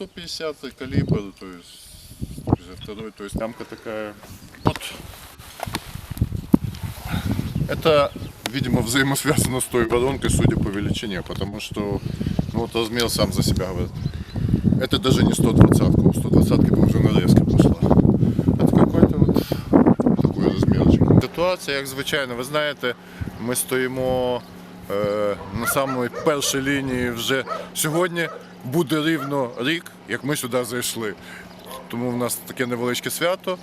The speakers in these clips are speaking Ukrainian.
150 калибр, то есть 152, то есть ямка такая. Вот. Это, видимо, взаимосвязано с той воронкой, судя по величине, потому что ну, вот размер сам за себя говорит. Это даже не 120 у 120 бы уже нарезка пошла. Это какой-то вот такой розмірчик. Ситуація, як звичайно, ви знаєте, ми стоїмо е, на самій першій лінії вже сьогодні Буде рівно рік, як ми сюди зайшли. Тому в нас таке невеличке свято.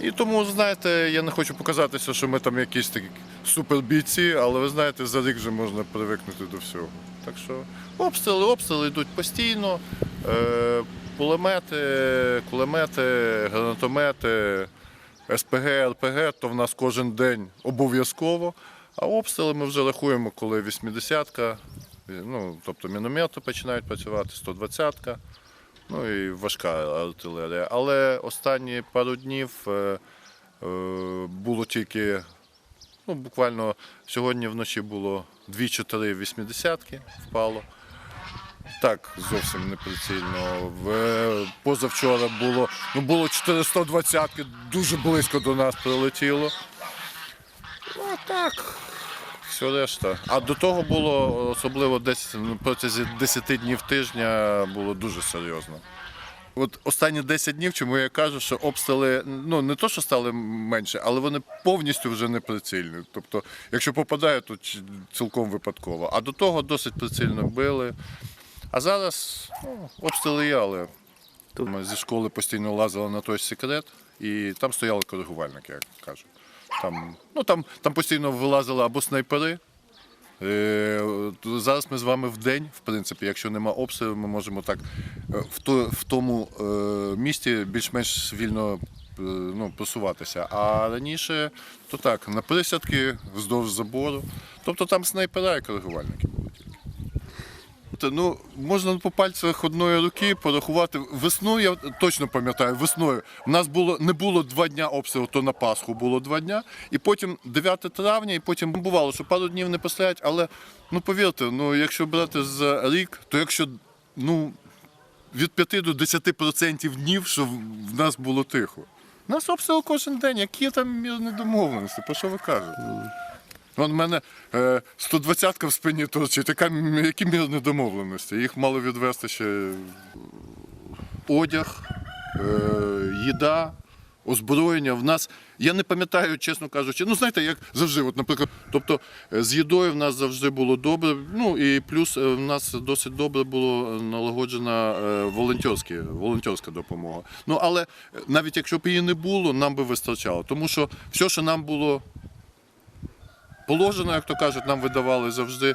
І тому, знаєте, я не хочу показатися, що ми там якісь такі супербійці, але ви знаєте, за рік вже можна привикнути до всього. Так що обстріли, обстріли йдуть постійно. Е, Пулемети, кулемети, гранатомети, СПГ, РПГ, то в нас кожен день обов'язково. А обстріли ми вже рахуємо, коли 80-ка, ну, тобто міномети починають працювати, 120-ка, ну і важка артилерія. Але останні пару днів е, е, було тільки, ну, буквально сьогодні вночі було 2-4 80-ки впало. Так, зовсім неприцільно. Позавчора було, ну було 420-ки, дуже близько до нас прилетіло. Ну так, все решта. А до того було особливо десь ну, протягом 10 днів тижня було дуже серйозно. От останні 10 днів, чому я кажу, що обстріли ну не то, що стали менше, але вони повністю вже не прицільні. Тобто, якщо попадає, то цілком випадково. А до того досить прицільно били. А зараз ну, обстріли є, але ми зі школи постійно лазили на той секрет, і там стояли коригувальники, як кажуть. Там, ну, там, там постійно вилазили або снайпери. Е, Зараз ми з вами в день, в принципі, якщо нема обстрілів, ми можемо так е, в, то, в тому е, місті більш-менш вільно е, ну, просуватися. А раніше то так, на присядки, вздовж забору. Тобто там снайпера і коригувальники були Та, Ну, можна по пальцях одної руки порахувати. Весною, я точно пам'ятаю, весною в нас було не було два дня обстрілу, то на Пасху було два дня, і потім 9 травня, і потім бувало, що пару днів не пострілять, але ну повірте, ну якщо брати за рік, то якщо ну від 5 до 10% днів, що в нас було тихо. У нас обстріл кожен день, які там мірні домовленості, про що ви кажете? Вон в мене е, 120-ка в спині торчить, яка, які мірні домовленості. Їх мало відвести ще одяг, е, їда, озброєння. В нас, я не пам'ятаю, чесно кажучи, ну знаєте, як завжди, от, наприклад, тобто е, з їдою в нас завжди було добре. Ну і плюс е, в нас досить добре було налагоджена е, волонтерські, волонтерська допомога. Ну але е, навіть якщо б її не було, нам би вистачало. Тому що все, що нам було положено, як то кажуть, нам видавали завжди.